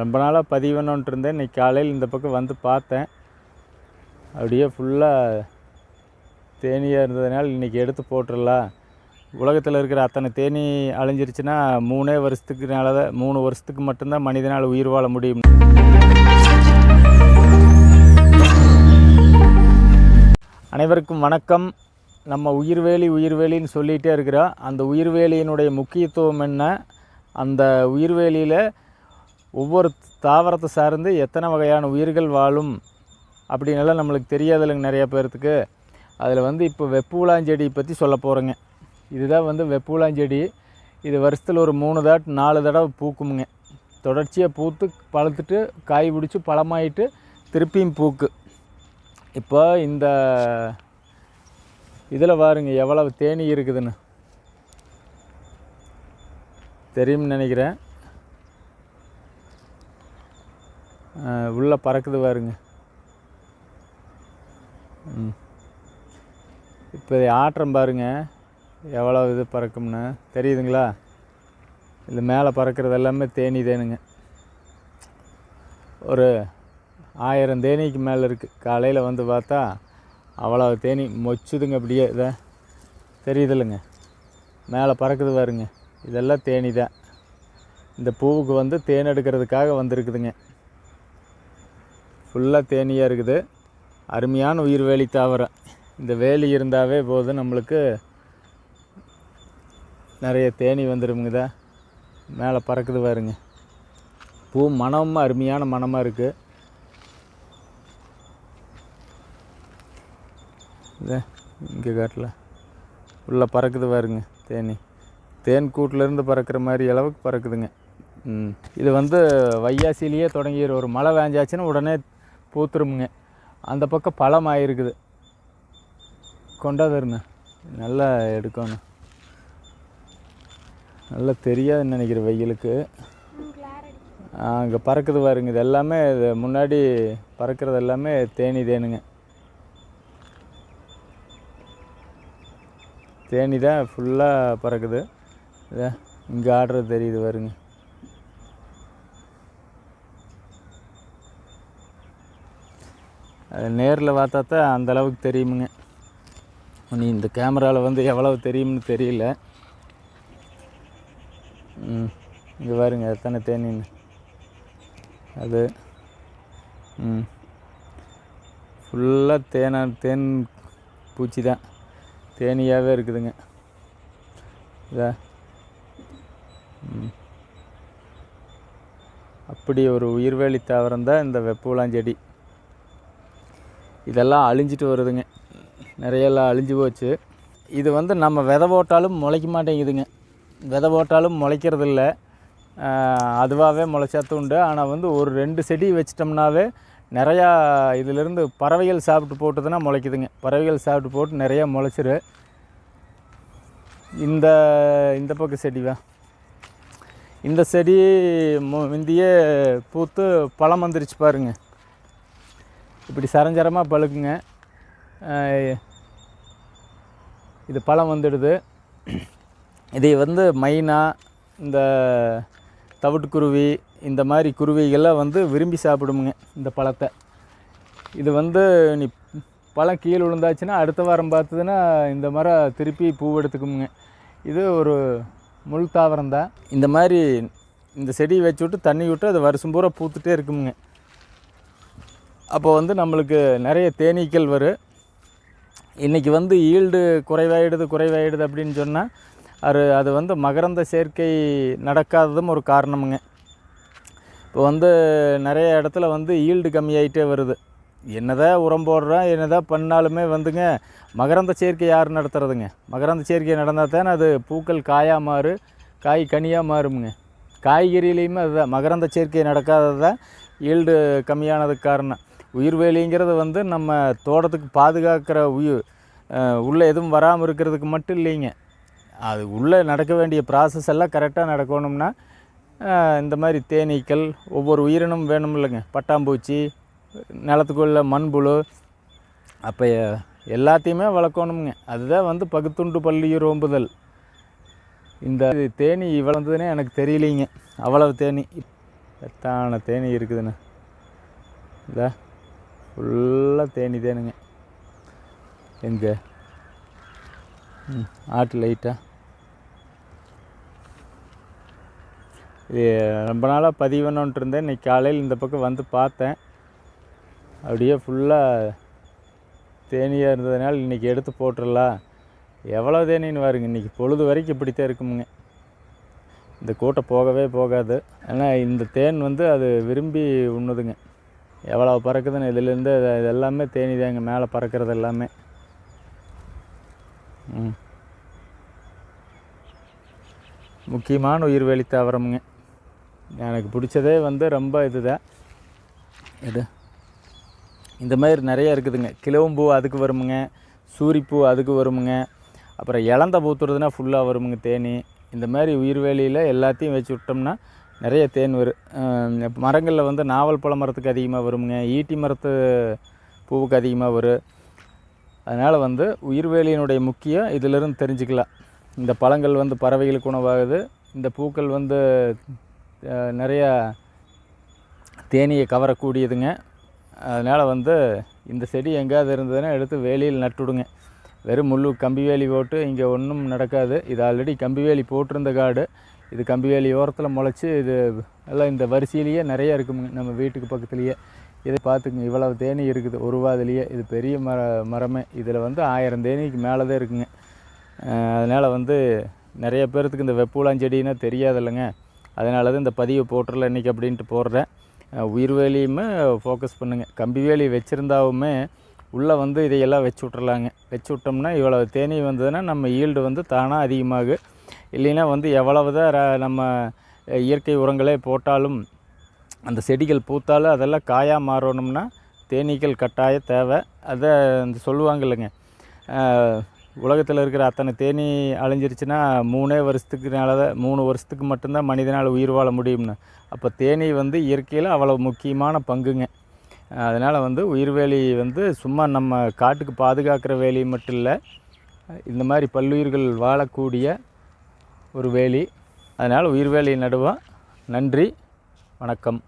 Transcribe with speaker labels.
Speaker 1: ரொம்ப நாளாக பதிவுன்னு இருந்தேன் இன்னைக்கு காலையில் இந்த பக்கம் வந்து பார்த்தேன். அப்படியே ஃபுல்லாக தேனியாக இருந்ததுனால இன்றைக்கி எடுத்து போட்டுடலாம் உலகத்தில் இருக்கிற அத்தனை தேனி அழிஞ்சிருச்சுன்னா மூணே வருஷத்துக்குனால தான் மூணு வருஷத்துக்கு மட்டும்தான் மனிதனால் உயிர் வாழ முடியும். அனைவருக்கும் வணக்கம். நம்ம உயிர்வேலி உயிர்வேலின்னு சொல்லிகிட்டே இருக்கிறோம். அந்த உயிர்வேலியினுடைய முக்கியத்துவம் என்ன? அந்த உயிர்வேலியில் ஒவ்வொரு தாவரத்தை சார்ந்து எத்தனை வகையான உயிர்கள் வாழும் அப்படின்னெல்லாம் நம்மளுக்கு தெரியாதுல்லைங்க நிறையா பேர்த்துக்கு. அதில் வந்து இப்போ வெப்பூலாஞ்செடி பற்றி சொல்ல போகிறேங்க இதுதான் வந்து வெப்பூலாஞ்செடி. இது வருஷத்தில் ஒரு மூணு தாட் நாலு தடவை பூக்குமுங்க. தொடர்ச்சியாக பூத்து பழுத்துட்டு காய் பிடிச்சி பழமாயிட்டு திருப்பியும் பூக்கு. இப்போ இந்த இதில் பாருங்க எவ்வளவு தேனி இருக்குதுன்னு. தெரியும்னு நினைக்கிறேன். உள்ளே பறக்குது பாருங்க. ம். இப்போ ஆட்டம் பாருங்க. எவ்வளோ இது பறக்கும்னு. தெரியுதுங்களா? இது மேலே பறக்கிறது எல்லாமே தேனி தேனுங்க. ஒரு ஆயிரம் தேனிக்கு மேலே இருக்குது காலையில் வந்து பார்த்தா அவ்வளோ தேனி மொச்சுதுங்க அப்படியே இதை. தெரியுதில்லைங்க. மேலே பறக்குது பாருங்க. இதெல்லாம் தேனி தான் இந்த பூவுக்கு வந்து தேன் எடுக்கிறதுக்காக வந்திருக்குதுங்க. ஃபுல்லாக தேனியாக இருக்குது. அருமையான உயிர் வேலி தாவரம். இந்த வேலி இருந்தாவே போதும் நம்மளுக்கு நிறைய தேனி வந்துடுமுங்கதா மேலே பறக்குது பாருங்க. பூ மனமும் அருமையான மனமாக இருக்குது இதே இங்கே காட்டில். உள்ளே பறக்குது பாருங்க தேனி. தேன் கூட்டிலேருந்து பறக்கிற மாதிரி அளவுக்கு பறக்குதுங்க. ம் இது வந்து வையாசிலேயே தொடங்கிடுற ஒரு மழை வேஞ்சாச்சுன்னா உடனே பூத்துருமுங்க. அந்த பக்கம் பழம் ஆகிருக்குது கொண்டாந்துருங்க நல்லா எடுக்கணும் நல்லா தெரியாதுன்னு நினைக்கிறேன் வெயிலுக்கு. அங்கே பறக்குது பாருங்க. இது எல்லாமே இது முன்னாடி பறக்கிறது எல்லாமே தேனி தேனுங்க. தேனி தான் ஃபுல்லாக பறக்குது. இங்கே ஆடுறது தெரியுது பாருங்க. நேரில் பார்த்தா தான் அந்தளவுக்கு தெரியுமுங்க. நீ இந்த கேமராவில் வந்து எவ்வளவு தெரியும்னு தெரியல. ம் இங்கே பாருங்க எத்தனை தேனின்னு. அது ம். ஃபுல்லாக தேனா தேன் பூச்சி தான். தேனியாகவே இருக்குதுங்க. இதா. ம். அப்படி ஒரு உயிர்வேலி தாவரம் தான் இந்த வெப்பூலாஞ்செடி இதெல்லாம் அழிஞ்சிட்டு வருதுங்க. நிறையெல்லாம் அழிஞ்சு போச்சு. இது வந்து நம்ம விதை போட்டாலும் முளைக்க மாட்டேங்குதுங்க. விதை போட்டாலும் முளைக்கிறதில்ல. அதுவாகவே முளைச்சாத்து உண்டு ஆனால் வந்து ஒரு ரெண்டு செடி வச்சிட்டோம்னாவே நிறையா இதிலிருந்து பறவைகள் சாப்பிட்டு போட்டுதுன்னா முளைக்குதுங்க. பறவைகள் சாப்பிட்டு போட்டு நிறையா முளைச்சிரு. இந்த இந்த பக்கம் செடிவா இந்த செடி மு- முந்தியே பூத்து பழம் வந்துருச்சு பாருங்க. இப்படி சரஞ்சரமாக பழுக்குங்க. இது பழம் வந்துடுது. இதை வந்து மைனா இந்த தவிட்டுக்குருவி இந்த மாதிரி குருவிகள்லாம் வந்து விரும்பி சாப்பிடுமுங்க இந்த பழத்தை. இது வந்து நீ பழம் கீழே விழுந்தாச்சுன்னா அடுத்த வாரம் பார்த்ததுன்னா இந்த மரம் திருப்பி பூ எடுத்துக்குமுங்க. இது ஒரு முள் தாவரம் தான். இந்த மாதிரி இந்த செடி வச்சு விட்டு தண்ணி விட்டு அது வருஷம் பூரா பூத்துட்டே இருக்குமுங்க. அப்போ வந்து நம்மளுக்கு நிறைய தேனீக்கள் வரும். இன்றைக்கி வந்து ஈல்டு குறைவாயிடுது குறைவாயிடுது அப்படின்னு சொன்னால் அது அது வந்து மகரந்த சேர்க்கை நடக்காததும் ஒரு காரணமுங்க. இப்போ வந்து நிறைய இடத்துல வந்து ஈல்டு கம்மியாயிட்டே வருது. என்னதான் உரம் போடுறோம் என்னதான் பண்ணாலுமே வந்துங்க மகரந்த சேர்க்கை யார் நடத்துறதுங்க? மகரந்த சேர்க்கை நடந்தால் தானே அது பூக்கள் காயாக மாறு காய் கனியாக மாறுமுங்க. காய்கறியிலையுமே அதுதான் மகரந்த சேர்க்கை நடக்காதது தான் ஈல்டு கம்மியானதுக்கு காரணம். உயிர்வேலிங்கிறது வந்து நம்ம தோட்டத்துக்கு பாதுகாக்கிற உயிர் உள்ளே எதுவும் வராமல் இருக்கிறதுக்கு மட்டும் இல்லைங்க. அது உள்ளே நடக்க வேண்டிய ப்ராசஸ் எல்லாம் கரெக்டாக நடக்கணும்னா இந்த மாதிரி தேனீக்கள் ஒவ்வொரு உயிரினம் வேணும் இல்லைங்க. பட்டாம்பூச்சி நிலத்துக்குள்ள மண்புழு அப்போ எல்லாத்தையுமே வளர்க்கணுங்க அதுதான் வந்து பகுத்துண்டு பள்ளியூர் ஓம்புதல் இந்த தேனி இவ்வளவுதுன்னே எனக்கு தெரியலைங்க. அவ்வளவு தேனி. எத்தான தேனி இருக்குதுன்னு. இதா ஃபுல்லாக தேனி தேனுங்க. எங்கே? ம் ஆட்டு லைட்டாக இது ரொம்ப நாளாக பதிவணுன்ட்டு இருந்தேன். இன்னைக்கு காலையில் இந்த பக்கம் வந்து பார்த்தேன். அப்படியே ஃபுல்லாக தேனியாக இருந்ததுனால இன்றைக்கி எடுத்து போட்டுடலாம் எவ்வளோ தேனின்னு பாருங்க. இன்றைக்கி பொழுது வரைக்கும் இப்படித்தான் இருக்குமுங்க. இந்த கூட்டம் போகவே போகாது. ஆனால் இந்த தேன் வந்து அது விரும்பி உண்ணுதுங்க. எவ்வளோ பறக்குதுன்னு இதுலேருந்து இது எல்லாமே தேனி தாங்க மேலே பறக்கிறது எல்லாமே. முக்கியமான உயிர்வேலி தாவரமுங்க. எனக்கு பிடிச்சதே வந்து ரொம்ப இதுதான். இது. இந்த மாதிரி நிறைய இருக்குதுங்க. கிழவம்பூ அதுக்கு வருமுங்க. சூரிப்பூ அதுக்கு வருமுங்க. அப்புறம் இளந்த பூத்துறதுனா ஃபுல்லாக வருமுங்க தேனி. இந்த மாதிரி உயிர்வேலியில் எல்லாத்தையும் வச்சு விட்டோம்னா நிறைய தேன் வரும் மரங்களில் வந்து நாவல் பழ மரத்துக்கு அதிகமாக வருமுங்க. ஈட்டி மரத்து பூவுக்கு அதிகமாக வரும் அதனால் வந்து உயிர்வேலியினுடைய முக்கியம் இதிலிருந்து தெரிஞ்சுக்கலாம். இந்த பழங்கள் வந்து பறவைகளுக்கு உணவாகுது. இந்த பூக்கள் வந்து நிறையா தேனியை கவரக்கூடியதுங்க. அதனால் வந்து இந்த செடி எங்கேயாவது இருந்ததுன்னா எடுத்து வேலியில் நட்டுவிடுங்க வெறும் முள்ளு கம்பி வேலி போட்டு இங்கே ஒன்றும் நடக்காது. இது ஆல்ரெடி கம்பி வேலி போட்டிருந்த காடு. இது கம்பி வேலி ஓரத்தில் முளைச்சி இது எல்லாம் இந்த வரிசையிலேயே நிறைய இருக்குங்க நம்ம வீட்டுக்கு பக்கத்துலேயே. இதை பார்த்துக்குங்க இவ்வளவு தேனி இருக்குது. உருவாதுலேயே இது பெரிய மர மரமே. இதில் வந்து ஆயிரம் தேனிக்கு மேலே தான் இருக்குங்க அதனால் வந்து நிறைய பேர்த்துக்கு இந்த வெப்பூலாஞ்செடின்னா தெரியாதில்லைங்க. அதனால தான் இந்த பதிவை போட்டுறல இன்றைக்கி அப்படின்ட்டு போடுறேன். உயிர் வேலியுமே ஃபோக்கஸ் பண்ணுங்கள் கம்பி வேலி வச்சுருந்தாவுமே உள்ளே வந்து இதையெல்லாம் வச்சு விட்றலாங்க வச்சு விட்டோம்னா இவ்வளோ தேனி வந்ததுன்னா நம்ம ஈல்டு வந்து தானாக அதிகமாகும் இல்லைன்னா வந்து எவ்வளவு தான் ர- நம்ம இயற்கை உரங்களே போட்டாலும் அந்த செடிகள் பூத்தாலும் அதெல்லாம் காயாக மாறணும்னா தேனீக்கள் கட்டாய தேவை. அதை அந்த சொல்லுவாங்க இல்லைங்க. உலகத்தில் இருக்கிற அத்தனை தேனி அழிஞ்சிருச்சுன்னா மூணே வருஷத்துக்குனால தான் மூணு வருஷத்துக்கு மட்டும்தான் மனிதனால் உயிர் வாழ முடியும்னு. அப்போ தேனி வந்து இயற்கையில் அவ்வளோ முக்கியமான பங்குங்க. அதனால் வந்து உயிர்வேலி வந்து சும்மா நம்ம காட்டுக்கு பாதுகாக்கிற வேலி மட்டும் இல்லை இந்த மாதிரி பல்லுயிர்கள் வாழக்கூடிய ஒரு வேலி. அதனால் உயிர்வேலி நடுவோம் நன்றி. வணக்கம்.